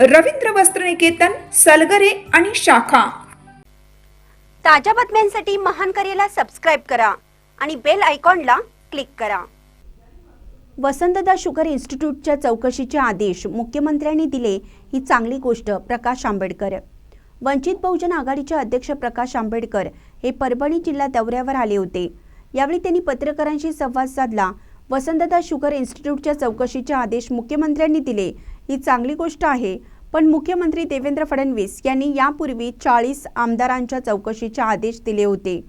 रवींद्र वस्त्रनिकेतन सलगरे आणि शाखा. ताज्या बातम्यांसाठी महान करेला सबस्क्राईब करा आणि बेल आयकॉनला क्लिक करा. वसंतदा शुगर इन्स्टिट्यूटच्या चौकशीचे आदेश मुख्यमंत्र्यांनी दिले ही चांगली गोष्ट प्रकाश आंबेडकर. वंचित बहुजन आघाडीचे अध्यक्ष प्रकाश आंबेडकर हे परभणी जिल्हा दौऱ्यावर आले होते. यावेळी त्यांनी पत्रकारांशी संवाद साधला. वसंतदा शुगर इन्स्टिट्यूटच्या चौकशीचे आदेश मुख्यमंत्र्यांनी दिले. ही चांगली गोष्ट आहे. पण मुख्यमंत्री देवेंद्र फडणवीस यांनी यापूर्वी चाळीस आमदारांच्या चौकशीचे आदेश दिले होते.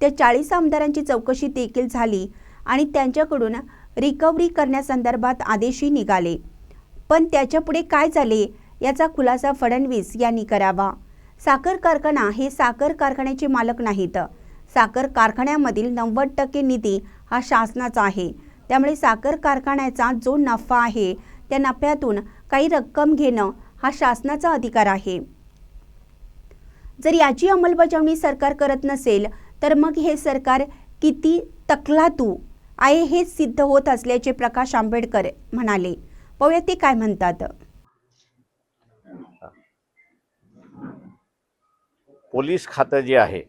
त्या चाळीस आमदारांची चौकशी देखील झाली आणि त्यांच्याकडून रिकव्हरी करण्यासंदर्भात आदेशही निघाले. पण त्याच्यापुढे काय झाले याचा खुलासा फडणवीस यांनी करावा. साखर कारखाना हे साखर कारखान्याचे मालक नाहीत. साखर कारखान्यामधील नव्वद टक्के निधी हा शासनाचा आहे. त्यामुळे साखर कारखान्याचा जो नफा आहे त्या नफ्यातून काही रक्कम घेणं हा शासनाचा अधिकार आहे. जर याची अंमलबजावणी सरकार करत नसेल तर मग हे सरकार किती तकलातू आहे हे सिद्ध होत असल्याचे प्रकाश आंबेडकर म्हणाले. पाहूया ते काय म्हणतात. पोलीस खातं जे आहे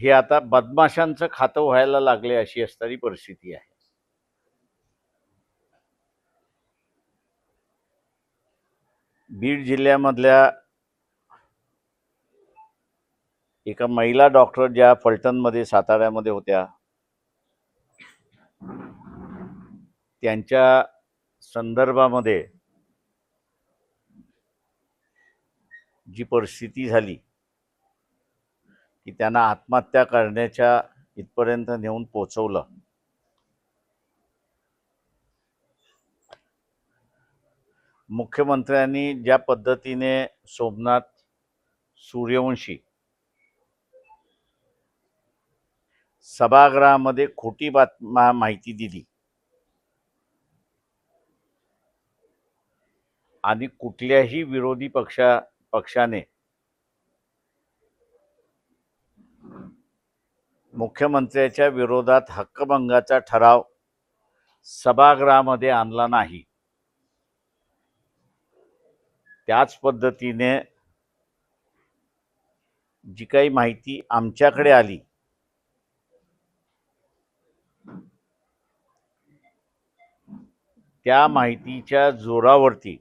हे आता बदमाशांचं खातं व्हायला लागले अशी असणारी परिस्थिती आहे. बीड जिल्ह्यामधल्या एका महिला डॉक्टर ज्या फलटणमध्ये साताऱ्यामध्ये होत्या त्यांच्या संदर्भामध्ये जी परिस्थिती झाली की त्यांना आत्महत्या करण्याच्या इथपर्यंत नेऊन पोचवलं. मुख्यमंत्र्यांनी ज्या पद्धतीने सोमनाथ सूर्यवंशी सभागृहामध्ये खोटी बातमा माहिती दिली आणि कुठल्याही विरोधी पक्षा पक्षाने मुख्यमंत्र्याच्या विरोधात हक्कभंगाचा ठराव सभागृहामध्ये आणला नाही. त्याच पद्धतीने जी काही माहिती आमच्याकडे आली त्या माहितीच्या जोरावरती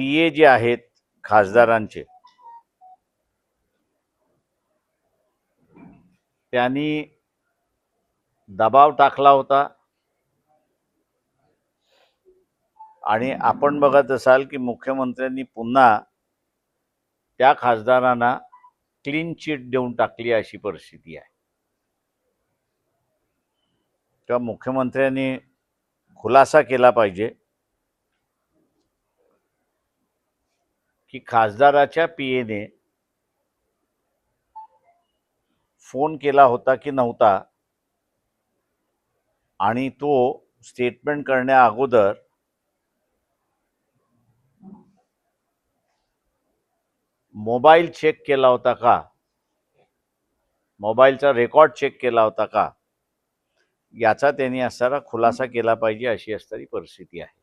पीए जे आहेत खासदारांचे त्यांनी दबाव टाकला होता. आणि आपण बघत असाल की मुख्यमंत्र्यांनी पुन्हा त्या खासदारांना क्लीन चिट देऊन टाकली अशी परिस्थिती आहे. तेव्हा मुख्यमंत्र्यांनी खुलासा केला पाहिजे. की खासदाराच्या पीएने फोन केला होता की नव्हता. आणि तो स्टेटमेंट करण्या अगोदर मोबाईल चेक केला होता का? मोबाईलचा रेकॉर्ड चेक केला होता का? याचा त्यांनी असणारा खुलासा केला पाहिजे अशी असणारी परिस्थिती आहे.